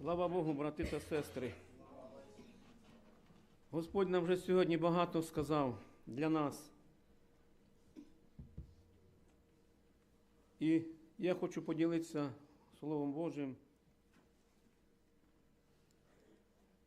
Слава Богу, брати та сестри. Господь нам вже сьогодні багато сказав для нас. І я хочу поділитися Словом Божим.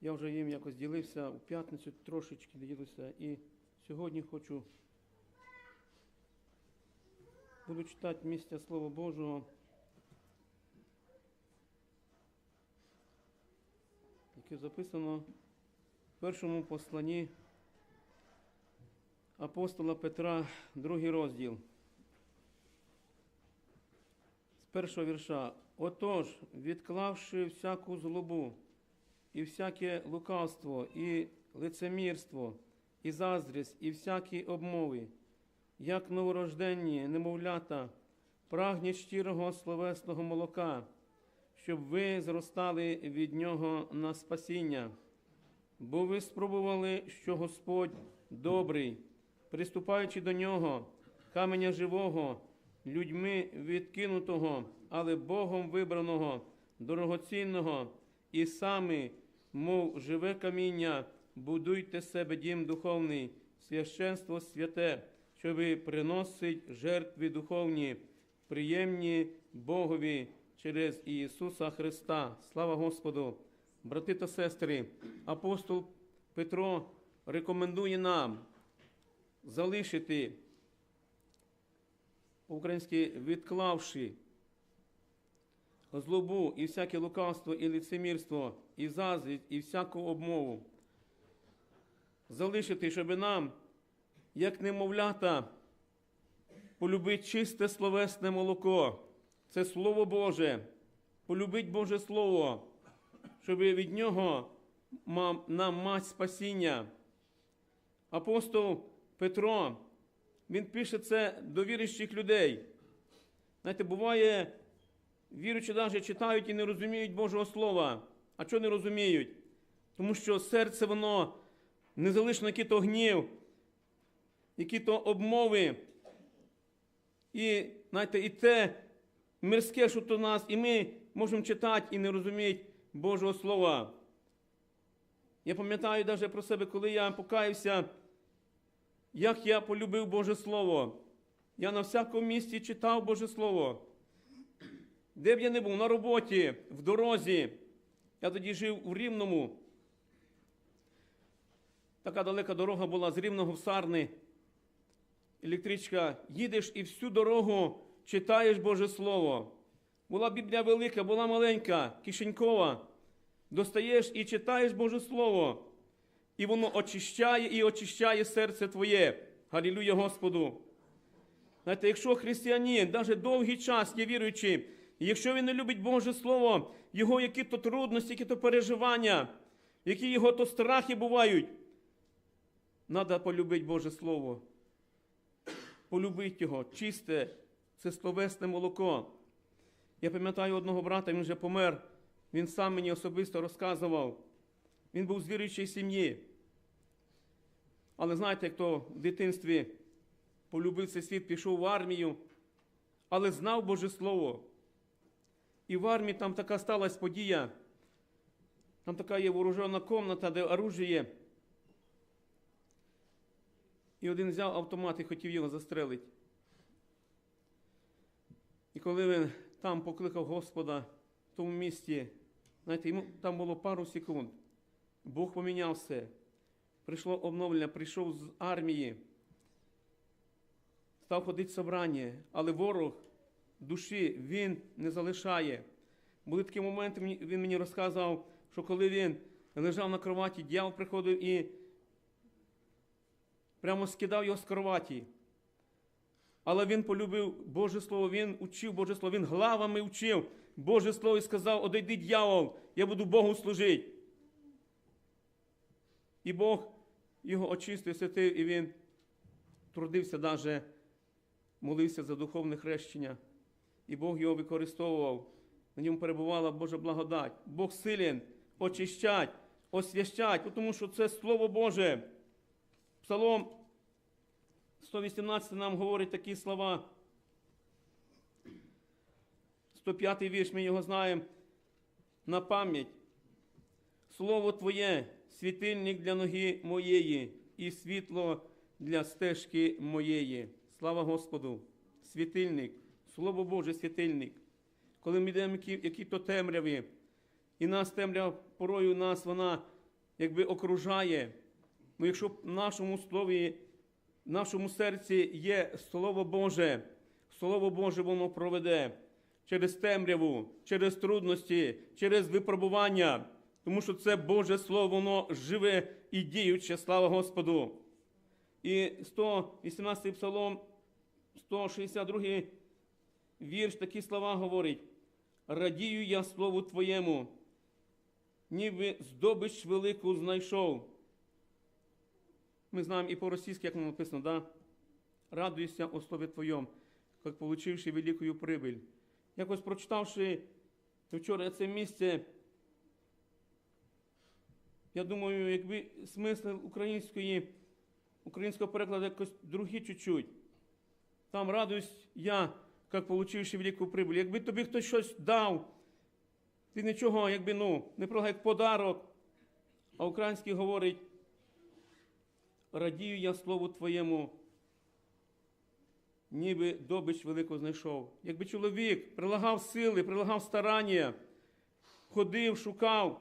Я вже їм якось ділився у п'ятницю, трошечки ділюся. І сьогодні хочу буду читати місця Слова Божого. Яке записано в першому посланні апостола Петра, другий розділ. З першого вірша. Отож, відклавши всяку злобу, і всяке лукавство, і лицемірство, і заздрість, і всякі обмови, як новорожденні, немовлята, прагніть щирого словесного молока щоб ви зростали від нього на спасіння, бо ви спробували, що Господь добрий, приступаючи до нього, каменя живого, людьми відкинутого, але Богом вибраного, дорогоцінного, і самі, мов живе каміння, будуйте себе дім духовний, священство святе, щоби приносить жертви духовні, приємні Богові через Ісуса Христа. Слава Господу! Брати та сестри, апостол Петро рекомендує нам залишити по-українськи відклавши злобу і всяке лукавство і лицемірство, і заздрість, і всяку обмову. Залишити, щоб нам, як немовлята, полюбити чисте словесне молоко це Слово Боже, полюбить Боже Слово, щоб від нього нам мати спасіння. Апостол Петро, він пише це до віруючих людей. Знаєте, буває, віруючі навіть читають і не розуміють Божого Слова. А чого не розуміють? Тому що серце воно не залишено який-то гнів, які-то обмови. І знаєте, і те мирське, що то нас, і ми можемо читати і не розуміти Божого Слова. Я пам'ятаю навіть про себе, коли я покаявся, як я полюбив Боже Слово. Я на всякому місці читав Боже Слово. Де б я не був, на роботі, в дорозі. Я тоді жив у Рівному. Така далека дорога була з Рівного в Сарни. Електричка, їдеш і всю дорогу читаєш Боже Слово. Була Біблія велика, була маленька, кишенькова. Достаєш і читаєш Боже Слово. І воно очищає і очищає серце твоє. Галілуя Господу. Знаєте, якщо християнин, навіть довгий час є віруючий, і якщо він не любить Боже Слово, його які-то трудності, які-то переживання, які його то страхи бувають, треба полюбити Боже Слово. Полюбити його, чисте, це словесне молоко. Я пам'ятаю одного брата, він вже помер. Він сам мені особисто розказував. Він був з віруючої сім'ї. Але знаєте, як то в дитинстві полюбив цей світ, пішов в армію, але знав Боже Слово. І в армії там така сталася подія. Там така є вооружена комната, де оружие. І один взяв автомат і хотів його застрелити. І коли він там покликав Господа в тому місті, знаєте, йому там було пару секунд. Бог поміняв все. Прийшло обновлення, прийшов з армії, став ходити в собрання, але ворог душі він не залишає. Були такі моменти, він мені розказав, що коли він лежав на кроваті, дьявол приходив і прямо скидав його з кроваті. Але він полюбив Боже Слово, він учив Боже Слово, він главами учив Боже Слово і сказав: одійди дьявол, я буду Богу служити. І Бог його очистив, святив, і він трудився, навіть молився за духовне хрещення. І Бог його використовував. На ньому перебувала Божа благодать. Бог силен очищать, освящать, тому що це Слово Боже. Псалом 118 нам говорить такі слова. 105 вірш, ми його знаємо. на пам'ять. Слово Твоє, світильник для ноги моєї і світло для стежки моєї. Слава Господу! Світильник, Слово Боже, світильник. Коли ми йдемо які, то темряві, і нас темрява порою нас вона якби окружає. Ну, якщо в нашому слові, в нашому серці є Слово Боже, Слово Боже воно проведе через темряву, через трудності, через випробування, тому що це Боже Слово, воно живе і діюче, слава Господу. І 118 псалом, 162 вірш, такі слова говорить: Радію я слову Твоєму, ніби здобич велику знайшов. Ми знаємо і по-російськи, як воно написано, да? радуйся о Твоєму, як получивши велику прибиль. Якось прочитавши вчора це місце, я думаю, якби смисл української, українського перекладу якось другий чуть-чуть. Там радуюсь я, як получивши велику прибуль. Якби тобі хтось щось дав, ти нічого, якби ну, не про як подарок, а український говорить, радію я слову Твоєму, ніби добич велику знайшов. Якби чоловік прилагав сили, прилагав старання, ходив, шукав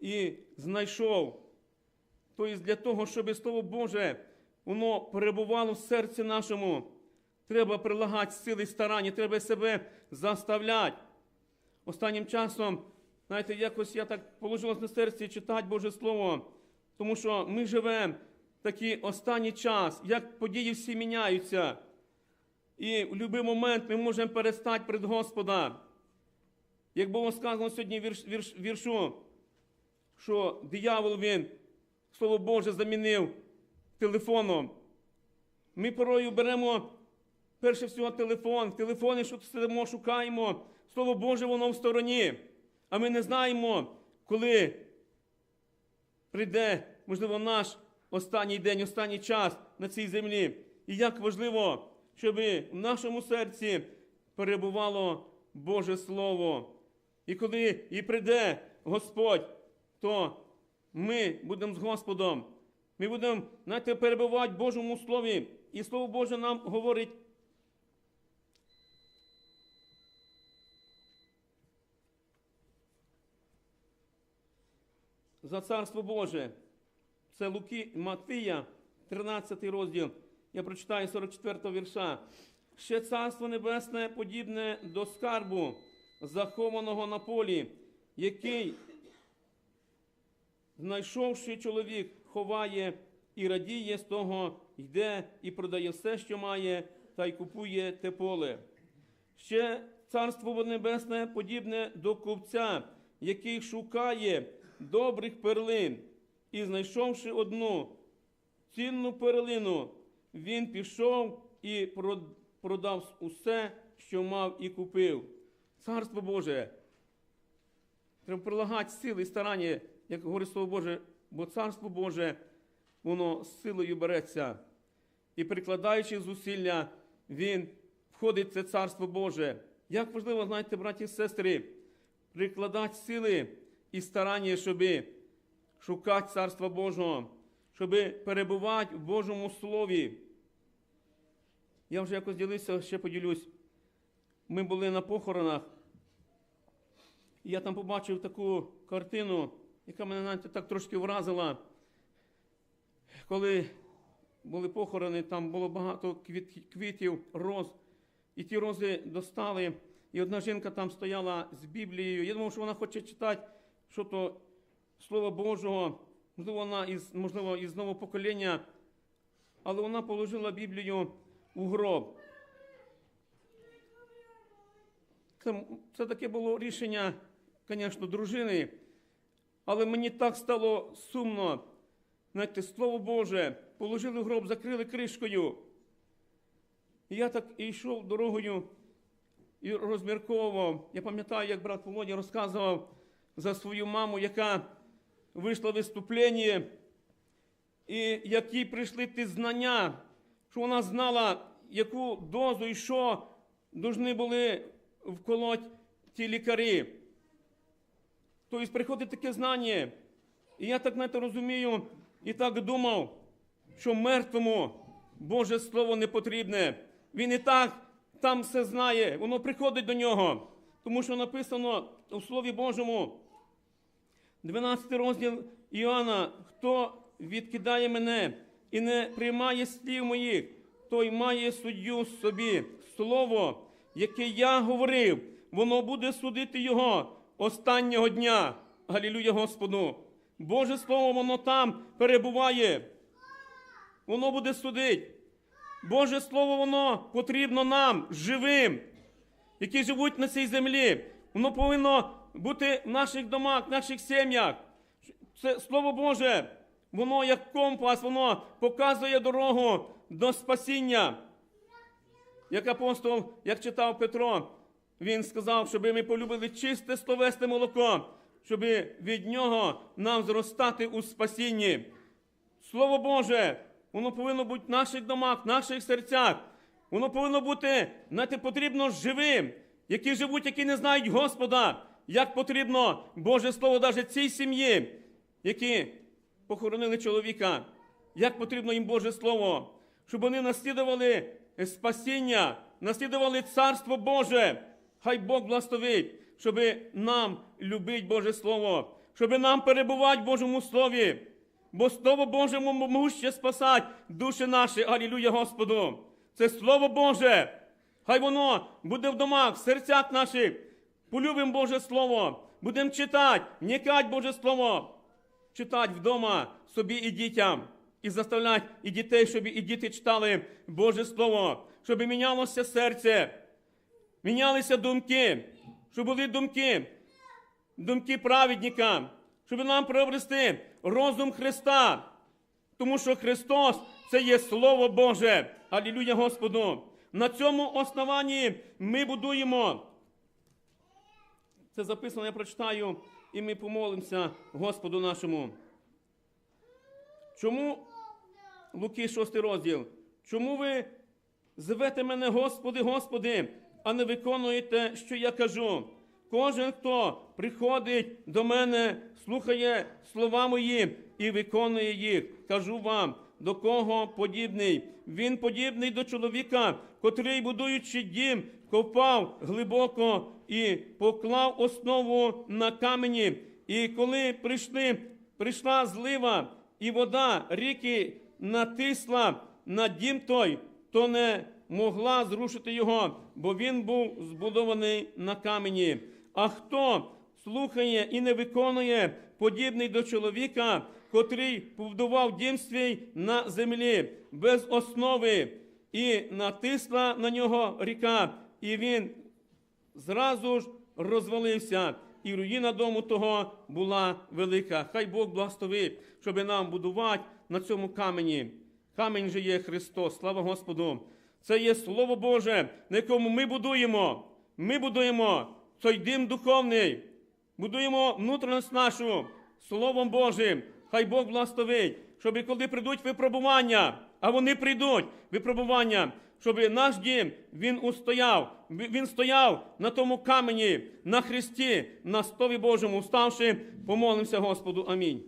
і знайшов. Тобто для того, щоб Слово Боже воно перебувало в серці нашому, треба прилагати сили старання, треба себе заставляти. Останнім часом, знаєте, якось я так положилось на серці читати Боже Слово, тому що ми живемо в такий останній час, як події всі міняються. І в будь-який момент ми можемо перестати перед Господа. Як було сказано сьогодні вірш, вірш, віршу, що диявол він, Слово Боже, замінив телефоном. Ми порою беремо перше всього телефон, в телефоні сидимо, шукаємо. Слово Боже, воно в стороні. А ми не знаємо, коли прийде, можливо, наш останній день, останній час на цій землі. І як важливо, щоб в нашому серці перебувало Боже Слово. І коли і прийде Господь, то ми будемо з Господом. Ми будемо знаєте, перебувати в Божому Слові. І Слово Боже нам говорить. За Царство Боже. Це Луки Матвія, 13 розділ. Я прочитаю 44 вірша. Ще царство небесне подібне до скарбу, захованого на полі, який, знайшовши чоловік, ховає і радіє з того, йде і продає все, що має, та й купує те поле. Ще царство небесне подібне до купця, який шукає добрих перлин, і знайшовши одну цінну перлину, він пішов і продав усе, що мав і купив. Царство Боже. Треба прилагати сили і старання, як говорить Слово Боже, бо Царство Боже, воно з силою береться. І прикладаючи зусилля, він входить в це Царство Боже. Як важливо, знаєте, браті і сестри, прикладати сили і старання, щоб шукати Царства Божого, щоб перебувати в Божому Слові. Я вже якось ділився, ще поділюсь. Ми були на похоронах, і я там побачив таку картину, яка мене навіть так трошки вразила. Коли були похорони, там було багато квіт, квітів, роз, і ті рози достали. І одна жінка там стояла з Біблією. Я думав, що вона хоче читати, що то Слово Божого, можливо, вона із, можливо, із нового покоління, але вона положила Біблію у гроб. Це, це таке було рішення, звісно, дружини, але мені так стало сумно. Знаєте, Слово Боже, положили в гроб, закрили кришкою. І я так і йшов дорогою і розмірковував. Я пам'ятаю, як брат Володя розказував за свою маму, яка вийшла в виступлення, і які прийшли ті знання, що вона знала, яку дозу і що повинні були вколоть ті лікарі. Тобто приходить таке знання. І я так знаєте, розумію і так думав, що мертвому Боже Слово не потрібне. Він і так там все знає, воно приходить до нього. Тому що написано у Слові Божому, 12 розділ Іоанна, хто відкидає мене і не приймає слів моїх, той має суддю собі. Слово, яке я говорив, воно буде судити його останнього дня. Галілюя Господу. Боже Слово, воно там перебуває. Воно буде судити. Боже Слово, воно потрібно нам, живим, які живуть на цій землі. Воно повинно бути в наших домах, в наших сім'ях. Це Слово Боже, воно як компас, воно показує дорогу до спасіння. Як апостол, як читав Петро, він сказав, щоб ми полюбили чисте словесне молоко, щоб від нього нам зростати у спасінні. Слово Боже, воно повинно бути в наших домах, в наших серцях. Воно повинно бути, знаєте, потрібно живим, які живуть, які не знають Господа. Як потрібно Боже Слово навіть цій сім'ї, які похоронили чоловіка, як потрібно їм Боже Слово, щоб вони наслідували спасіння, наслідували Царство Боже. Хай Бог благословить, щоб нам любить Боже Слово, щоб нам перебувати в Божому Слові. Бо Слово Боже може спасати душі наші. Алілюя Господу. Це Слово Боже. Хай воно буде в домах, в серцях наших. Полюбимо Боже Слово. Будемо читати, вникати Боже Слово. Читати вдома собі і дітям. І заставляти і дітей, щоб і діти читали Боже Слово, щоб мінялося серце, мінялися думки, щоб були думки, думки праведника, щоб нам приобрести розум Христа. Тому що Христос це є Слово Боже. Алілюя Господу. На цьому основанні ми будуємо. Це записано, я прочитаю, і ми помолимося Господу нашому. Чому Луки 6 розділ? Чому ви звете мене, Господи, Господи, а не виконуєте, що я кажу? Кожен, хто приходить до мене, слухає слова мої і виконує їх. Кажу вам, до кого подібний. Він подібний до чоловіка, котрий, будуючи дім, копав глибоко і поклав основу на камені. І коли прийшли, прийшла злива, і вода ріки натисла на дім той, то не могла зрушити його, бо він був збудований на камені. А хто слухає і не виконує, подібний до чоловіка, котрий побудував дім свій на землі без основи, і натисла на нього ріка, і він зразу ж розвалився, і руїна дому того була велика. Хай Бог благословить, щоб нам будувати на цьому камені. Камінь же є Христос, слава Господу. Це є Слово Боже, на якому ми будуємо. Ми будуємо цей дим духовний, будуємо внутрішність нашу Словом Божим. Хай Бог благословить, щоб коли прийдуть випробування, а вони прийдуть випробування, щоб наш дім він устояв, він стояв на тому камені, на хресті, на стові Божому, вставши, помолимося Господу. Амінь.